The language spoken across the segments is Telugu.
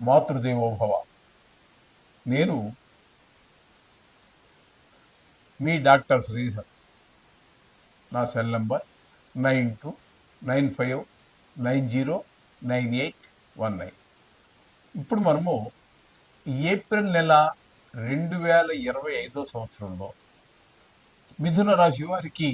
మాతృదేవోభవ. నేను మీ డాక్టర్ శ్రీధర్ నా cell number nine two nine five nine zero nine eight one nine. ఇప్పుడు మనము ఏప్రిల్ నెల రెండు వేల ఇరవై ఐదో సంవత్సరంలో మిథున రాశి వారికి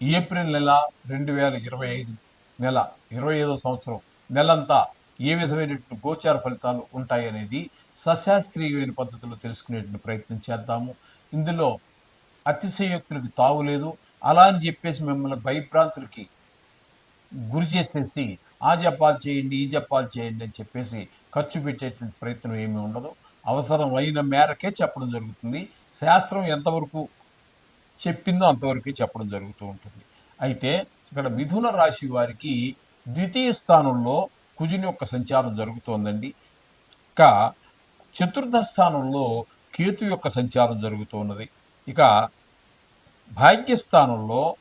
ఏప్రిల్ నెల రెండు వేల ఇరవై ఐదు నెల ఇరవై ఐదో సంవత్సరం నెలంతా ఏ విధమైనటువంటి గోచార ఫలితాలు ఉంటాయనేది సశాస్త్రీయమైన పద్ధతిలో తెలుసుకునేటువంటి ప్రయత్నం చేద్దాము. ఇందులో అతిశయోక్తులకి తావులేదు అలా అని చెప్పేసి మిమ్మల్ని భయభ్రాంతులకి గురి చేసేసి ఆ జపాలు చేయండి ఈ జపాలు చేయండి అని చెప్పేసి ఖర్చు పెట్టేటువంటి ప్రయత్నం ఏమీ ఉండదు. అవసరం అయిన మేరకే చెప్పడం జరుగుతుంది. శాస్త్రం ఎంతవరకు చెప్పిందో అంతవరకే చెప్పడం జరుగుతూ ఉంటుంది. అయితే ఇక్కడ మిథున రాశి వారికి ద్వితీయ స్థానంలో కుజుని యొక్క సంచారం జరుగుతోందండి. ఇక చతుర్థ స్థానంలో కేతు యొక్క సంచారం జరుగుతున్నది. ఇక భాగ్యస్థానంలో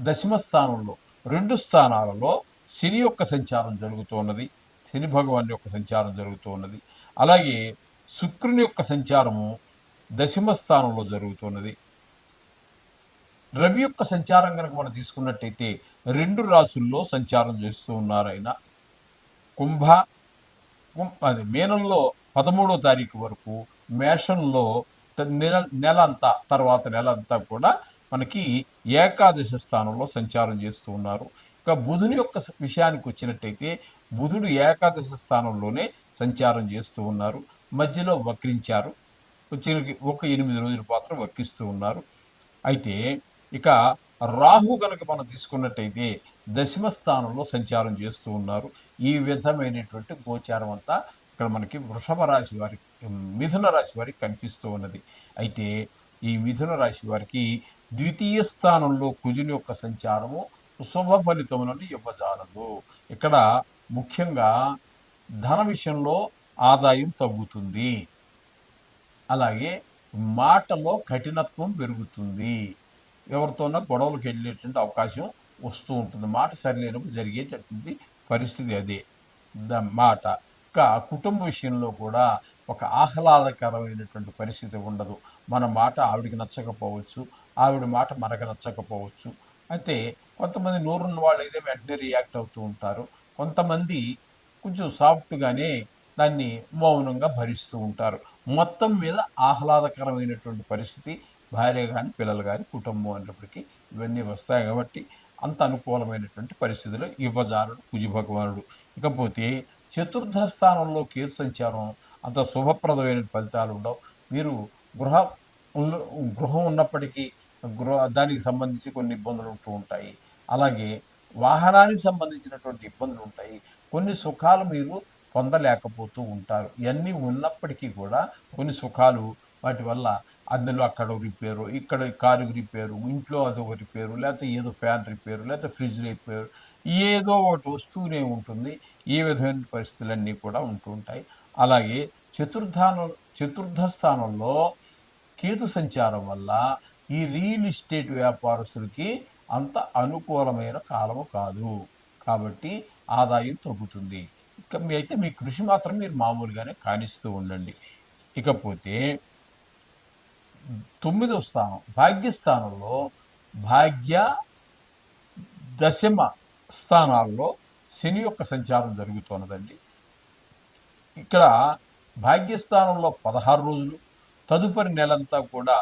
దశమ స్థానంలో రెండు స్థానాలలో శని యొక్క సంచారం జరుగుతున్నది. శని భగవాన్ యొక్క సంచారం జరుగుతున్నది. అలాగే శుక్రుని యొక్క సంచారము దశమ స్థానంలో జరుగుతున్నది. రవి యొక్క సంచారం కనుక మనం తీసుకున్నట్టయితే రెండు రాసుల్లో సంచారం చేస్తూ ఉన్నారు ఆయన. కుంభ అది మేనంలో పదమూడో తారీఖు వరకు మేషంలో నెల నెల అంతా తర్వాత నెల అంతా కూడా మనకి ఏకాదశి స్థానంలో సంచారం చేస్తూ ఉన్నారు. ఇక బుధుని యొక్క విషయానికి వచ్చినట్టయితే బుధుడు ఏకాదశి స్థానంలోనే సంచారం చేస్తూ ఉన్నారు. మధ్యలో వక్రించారు. వచ్చిన ఒక ఎనిమిది రోజుల పాత్ర వక్రిస్తూ ఉన్నారు. అయితే ఇక రాహు కనుక మనం తీసుకున్నట్టయితే దశమ స్థానంలో సంచారం చేస్తూ ఉన్నారు. ఈ విధమైనటువంటి గోచారం అంతా ఇక్కడ మనకి వృషభ రాశి వారికి మిథున రాశి వారికి కనిపిస్తూ ఉన్నది. అయితే ఈ మిథున రాశి వారికి ద్వితీయ స్థానంలో కుజుని యొక్క సంచారము శుభ ఫలితములను ఇవ్వజాలదు. ఇక్కడ ముఖ్యంగా ధన విషయంలో ఆదాయం తగ్గుతుంది. అలాగే మాటలో కఠినత్వం పెరుగుతుంది. ఎవరితోనో గొడవలకు వెళ్ళేటువంటి అవకాశం వస్తూ ఉంటుంది. మాట సరిలేనప్పుడు జరిగేటటువంటి పరిస్థితి అదే. ద మాట. ఇంకా కుటుంబ విషయంలో కూడా ఒక ఆహ్లాదకరమైనటువంటి పరిస్థితి ఉండదు. మన మాట ఆవిడికి నచ్చకపోవచ్చు ఆవిడ మాట మనకు నచ్చకపోవచ్చు. అయితే కొంతమంది నోరున్న వాళ్ళు అయితే వెంటనే రియాక్ట్ అవుతూ ఉంటారు. కొంతమంది కొంచెం సాఫ్ట్గానే దాన్ని మౌనంగా భరిస్తూ ఉంటారు. మొత్తం మీద ఆహ్లాదకరమైనటువంటి పరిస్థితి భార్య కానీ పిల్లలు కానీ కుటుంబం అనేటప్పటికీ ఇవన్నీ వస్తాయి కాబట్టి అంత అనుకూలమైనటువంటి పరిస్థితిలో ఇవ్వజారుడు కుజి భగవానుడు. ఇకపోతే చతుర్థ స్థానంలో కేతు సంచారం అంత శుభప్రదమైన ఫలితాలు ఉండవు. మీరు గృహ గృహం ఉన్నప్పటికీ గృహ దానికి సంబంధించి కొన్ని ఇబ్బందులు ఉంటూ ఉంటాయి. అలాగే వాహనానికి సంబంధించినటువంటి ఇబ్బందులు ఉంటాయి. కొన్ని సుఖాలు మీరు పొందలేకపోతూ ఉంటారు. ఇవన్నీ ఉన్నప్పటికీ కూడా కొన్ని సుఖాలు వాటి వల్ల అందులో అక్కడ రిపేరు ఇక్కడ కారు రిపేరు ఇంట్లో అదొక రిపేరు లేకపోతే ఏదో ఫ్యాన్ రిపేరు లేకపోతే ఫ్రిడ్జ్ రిపేరు ఏదో ఒకటి వస్తూనే ఉంటుంది. ఈ విధమైన పరిస్థితులన్నీ కూడా ఉంటూ ఉంటాయి. అలాగే చతుర్థానం చతుర్థ స్థానంలో కేతు సంచారం వల్ల ఈ రియల్ ఎస్టేట్ వ్యాపారస్తులకి అంత అనుకూలమైన కాలము కాదు. కాబట్టి ఆదాయం తగ్గుతుంది. ఇక మీ అయితే మీ కృషి మాత్రం మీరు మామూలుగానే కానిస్తూ ఉండండి. ఇకపోతే తొమ్మిదవ స్థానం భాగ్యస్థానంలో భాగ్య దశమ స్థానాల్లో శని యొక్క సంచారం జరుగుతున్నదండి. ఇక్కడ భాగ్యస్థానంలో పదహారు రోజులు తదుపరి నెలంతా కూడా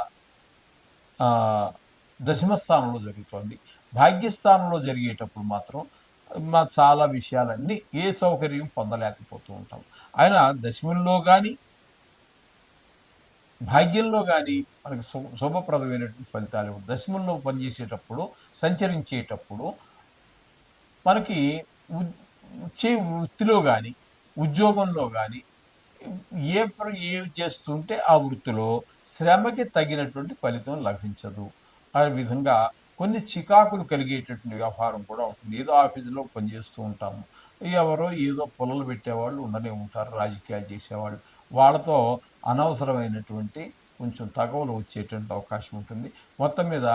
దశమ స్థానంలో జరుగుతోంది. భాగ్యస్థానంలో జరిగేటప్పుడు మాత్రం మా చాలా విషయాలన్నీ ఏ సౌకర్యం పొందలేకపోతూ ఉంటాం. ఆయన దశమంలో కానీ భాగ్యంలో కానీ మనకి శుభ శుభప్రదమైనటువంటి ఫలితాలు దశముల్లో పనిచేసేటప్పుడు సంచరించేటప్పుడు మనకి ఉ- చే వృత్తిలో కానీ ఉద్యోగంలో కానీ ఏ ఏ చేస్తుంటే ఆ వృత్తిలో శ్రమకి తగినటువంటి ఫలితం లభించదు. ఆ విధంగా కొన్ని చికాకులు కలిగేటటువంటి వ్యవహారం కూడా ఉంటుంది. ఏదో ఆఫీసులో పనిచేస్తూ ఉంటాము. ఎవరో ఏదో పొలలు పెట్టేవాళ్ళు ఉండనే ఉంటారు రాజకీయాలు చేసేవాళ్ళు. వాళ్ళతో అనవసరమైనటువంటి కొంచెం తగవలు వచ్చేటువంటి అవకాశం ఉంటుంది. మొత్తం మీద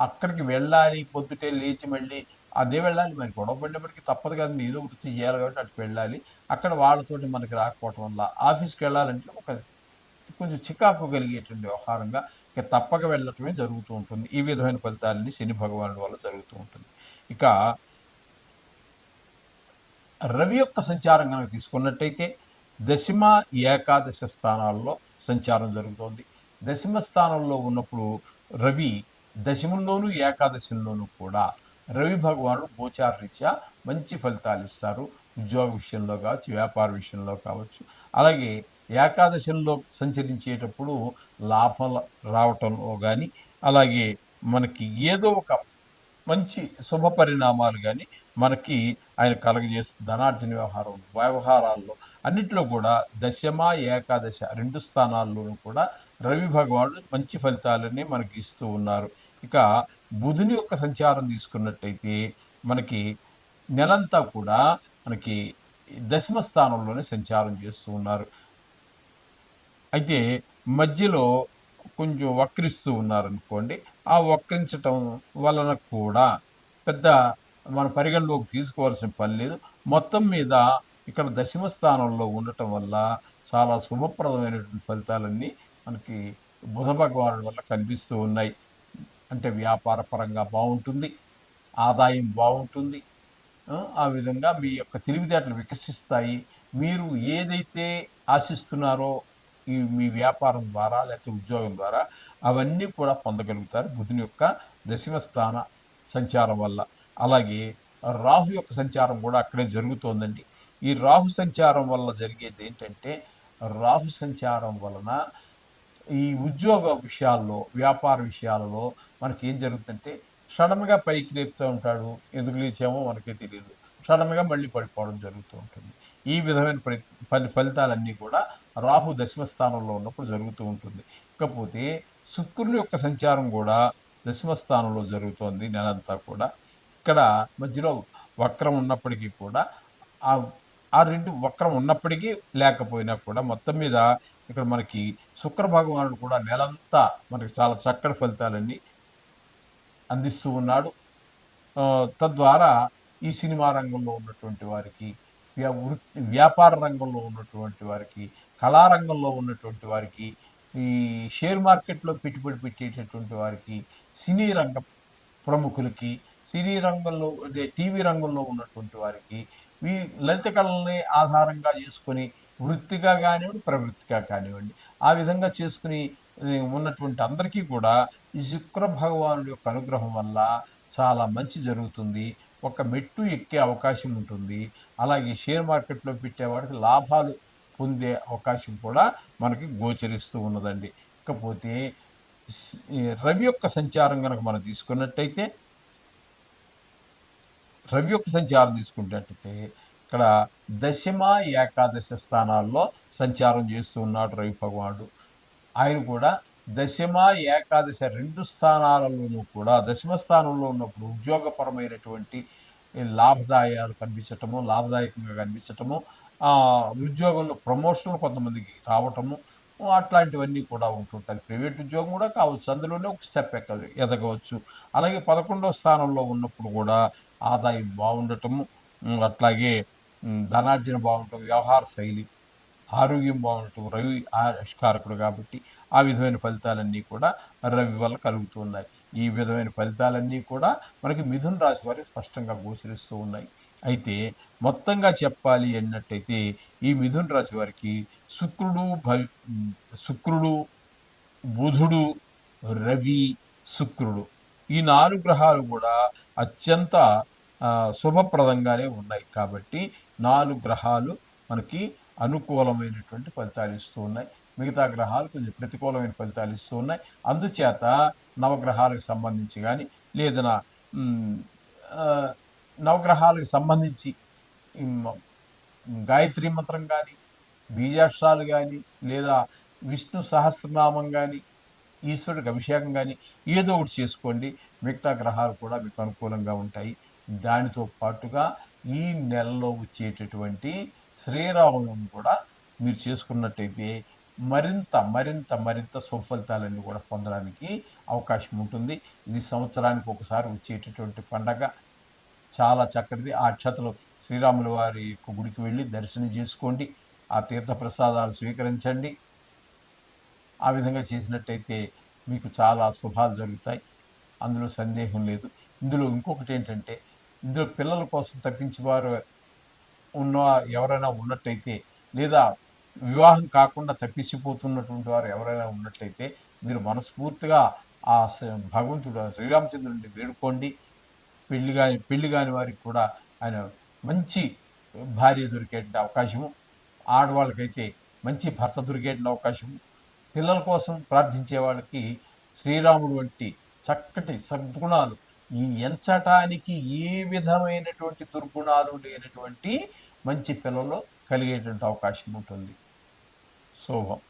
అక్కడికి వెళ్ళాలి పొద్దుటే లేచి మళ్ళీ అదే వెళ్ళాలి. మరి గొడవ పడినప్పటికీ తప్పదు కదండి ఏదో వృత్తి చేయాలి కాబట్టి అటు వెళ్ళాలి. అక్కడ వాళ్ళతోటి మనకి రాకపోవటం వల్ల ఆఫీస్కి వెళ్ళాలంటే ఒక కొంచెం చికాకు కలిగేటువంటి వ్యవహారంగా ఇక తప్పక వెళ్ళటమే జరుగుతూ ఉంటుంది. ఈ విధమైన ఫలితాలన్నీ శని భగవానుడి వల్ల జరుగుతూ ఉంటుంది. ఇక రవి యొక్క సంచారం కనుక తీసుకున్నట్టయితే దశమ ఏకాదశ స్థానాల్లో సంచారం జరుగుతోంది. దశమ స్థానంలో ఉన్నప్పుడు రవి దశమంలోనూ ఏకాదశంలోనూ కూడా రవి భగవానుడు గోచారరీత్యా మంచి ఫలితాలు ఇస్తారు. ఉద్యోగ విషయంలో కావచ్చు వ్యాపార విషయంలో కావచ్చు. అలాగే ఏకాదశంలో సంచరించేటప్పుడు లాభం రావటంలో కానీ అలాగే మనకి ఏదో ఒక మంచి శుభ పరిణామాలు కానీ మనకి ఆయన కలగజేస్తూ ధనార్జన వ్యవహారం వ్యవహారాల్లో అన్నిట్లో కూడా దశమ ఏకాదశ రెండు స్థానాల్లోనూ కూడా రవి భగవానుడు మంచి ఫలితాలని మనకి ఇస్తూ ఉన్నారు. ఇక బుధుని యొక్క సంచారం తీసుకున్నట్టయితే మనకి నెలంతా కూడా మనకి దశమ స్థానంలోనే సంచారం చేస్తూ ఉన్నారు. అయితే మధ్యలో కొంచెం వక్రిస్తూ ఉన్నారనుకోండి ఆ వక్రించటం వలన కూడా పెద్ద మన పరిగణలోకి తీసుకోవాల్సిన పని లేదు. మొత్తం మీద ఇక్కడ దశమ స్థానంలో ఉండటం వల్ల చాలా శుభప్రదమైనటువంటి ఫలితాలన్నీ మనకి బుధ భగవానుడి వల్ల కనిపిస్తూ ఉన్నాయి. అంటే వ్యాపార పరంగా బాగుంటుంది ఆదాయం బాగుంటుంది. ఆ, విధంగా మీ యొక్క తెలివితేటలు వికసిస్తాయి. మీరు ఏదైతే ఆశిస్తున్నారో ఈ మీ వ్యాపారం ద్వారా లేకపోతే ఉద్యోగం ద్వారా అవన్నీ కూడా పొందగలుగుతారు బుధుని యొక్క దశమ స్థాన సంచారం వల్ల. అలాగే రాహు యొక్క సంచారం కూడా అక్కడే జరుగుతోందండి. ఈ రాహు సంచారం వల్ల జరిగేది ఏంటంటే రాహు సంచారం వలన ఈ ఉద్యోగ విషయాల్లో వ్యాపార విషయాలలో మనకి ఏం జరుగుతుందంటే సడన్గా పైకి లేపుతూ ఉంటాడు. ఎందుకు లేచామో మనకే తెలియదు. సడన్గా మళ్ళీ పడిపోవడం జరుగుతూ ఉంటుంది. ఈ విధమైన ఫలి ఫలితాలన్నీ కూడా రాహు దశమ స్థానంలో ఉన్నప్పుడు జరుగుతూ ఉంటుంది. ఇకపోతే శుక్రుని యొక్క సంచారం కూడా దశమ స్థానంలో జరుగుతోంది నెలంతా కూడా. ఇక్కడ మధ్యలో వక్రం ఉన్నప్పటికీ కూడా ఆ ఆ రెండు వక్రం ఉన్నప్పటికీ లేకపోయినా కూడా మొత్తం మీద ఇక్కడ మనకి శుక్ర భగవానుడు కూడా నెలంతా మనకి చాలా చక్కటి ఫలితాలన్నీ అందిస్తూ ఉన్నాడు. తద్వారా ఈ సినిమా రంగంలో ఉన్నటువంటి వారికి వ్యా- వృత్తి వ్యాపార రంగంలో ఉన్నటువంటి వారికి కళారంగంలో ఉన్నటువంటి వారికి ఈ షేర్ మార్కెట్లో పెట్టుబడి పెట్టేటటువంటి వారికి సినీ రంగ ప్రముఖులకి సినీ రంగంలో అదే టీవీ రంగంలో ఉన్నటువంటి వారికి ఈ లలిత కళల్ని ఆధారంగా చేసుకొని వృత్తిగా కానివ్వండి ప్రవృత్తిగా కానివ్వండి ఆ విధంగా చేసుకుని ఉన్నటువంటి అందరికీ కూడా ఈ శుక్ర భగవానుడి యొక్క అనుగ్రహం వల్ల చాలా మంచి జరుగుతుంది. ఒక మెట్టు ఎక్కే అవకాశం ఉంటుంది. అలాగే షేర్ మార్కెట్లో పెట్టేవాడికి లాభాలు పొందే అవకాశం కూడా మనకి గోచరిస్తూ ఉన్నదండి. ఇకపోతే రవి యొక్క సంచారం కనుక మనం తీసుకున్నట్టయితే రవి యొక్క సంచారం తీసుకున్నట్టయితే ఇక్కడ దశమ ఏకాదశ స్థానాల్లో సంచారం చేస్తూ ఉన్నాడు రవి భగవానుడు. ఆయన కూడా దశమ ఏకాదశ రెండు స్థానాలలోనూ కూడా దశమ స్థానంలో ఉన్నప్పుడు ఉద్యోగపరమైనటువంటి లాభదాయాలు కనిపించటము లాభదాయకంగా కనిపించటము ఉద్యోగంలో ప్రమోషన్లు కొంతమందికి రావటము అట్లాంటివన్నీ కూడా ఉంటుంటాయి. ప్రైవేట్ ఉద్యోగం కూడా కావచ్చు అందులోనే ఒక స్టెప్ ఎక్క ఎదగవచ్చు. అలాగే పదకొండవ స్థానంలో ఉన్నప్పుడు కూడా ఆదాయం బాగుండటము అట్లాగే ధనార్జన బాగుండటం వ్యవహార శైలి ఆరోగ్యం బాగుండటం రవి ఆవిష్కారకుడు కాబట్టి ఆ విధమైన ఫలితాలన్నీ కూడా రవి వల్ల కలుగుతున్నాయి ఈ విధమైన ఫలితాలన్నీ కూడా మనకి మిథున రాశి వారికి స్పష్టంగా గోచరిస్తూ ఉన్నాయి. అయితే మొత్తంగా చెప్పాలి అన్నట్టయితే ఈ మిథున రాశి వారికి శుక్రుడు భవి శుక్రుడు బుధుడు రవి శుక్రుడు ఈ నాలుగు గ్రహాలు కూడా అత్యంత శుభప్రదంగానే ఉన్నాయి. కాబట్టి నాలుగు గ్రహాలు మనకి అనుకూలమైనటువంటి ఫలితాలు ఇస్తూ ఉన్నాయి. మిగతా గ్రహాలు కొంచెం ప్రతికూలమైన ఫలితాలు ఇస్తూ ఉన్నాయి. అందుచేత నవగ్రహాలకు సంబంధించి కానీ లేదా నవగ్రహాలకు సంబంధించి గాయత్రి మంత్రం కానీ బీజాక్షరాలు కానీ లేదా విష్ణు సహస్రనామం కానీ ఈశ్వరుడికి అభిషేకం కానీ ఏదో ఒకటి చేసుకోండి. మిగతా గ్రహాలు కూడా మీకు అనుకూలంగా ఉంటాయి. దానితో పాటుగా ఈ నెలలో వచ్చేటటువంటి శ్రీరాములను కూడా మీరు చేసుకున్నట్టయితే మరింత మరింత మరింత సుఫలితాలన్నీ కూడా పొందడానికి అవకాశం ఉంటుంది. ఇది సంవత్సరానికి ఒకసారి వచ్చేటటువంటి పండగ. చాలా చక్కటిది. ఆ అక్షతలు శ్రీరాముల వారి యొక్క గుడికి వెళ్ళి దర్శనం చేసుకోండి. ఆ తీర్థ ప్రసాదాలు స్వీకరించండి. ఆ విధంగా చేసినట్టయితే మీకు చాలా శుభాలు జరుగుతాయి. అందులో సందేహం లేదు. ఇందులో ఇంకొకటి ఏంటంటే ఇందులో పిల్లల కోసం తప్పించేవారు ఉన్న ఎవరైనా ఉన్నట్టయితే లేదా వివాహం కాకుండా తప్పించిపోతున్నటువంటి వారు ఎవరైనా ఉన్నట్లయితే మీరు మనస్ఫూర్తిగా ఆ భగవంతుడు శ్రీరామచంద్రుడిని వేడుకోండి. పెళ్ళి కాని పెళ్ళి కాని వారికి కూడా ఆయన మంచి భార్య దొరికే అవకాశము. ఆడవాళ్ళకైతే మంచి భర్త దొరికే అవకాశము. పిల్లల కోసం ప్రార్థించే వాళ్ళకి శ్రీరాముడు వంటి చక్కటి సద్గుణాలు ఈ ఎంచటానికి ఏ విధమైనటువంటి దుర్గుణాలు లేనటువంటి మంచి పిల్లలు కలిగేటువంటి అవకాశం ఉంటుంది. శోభం.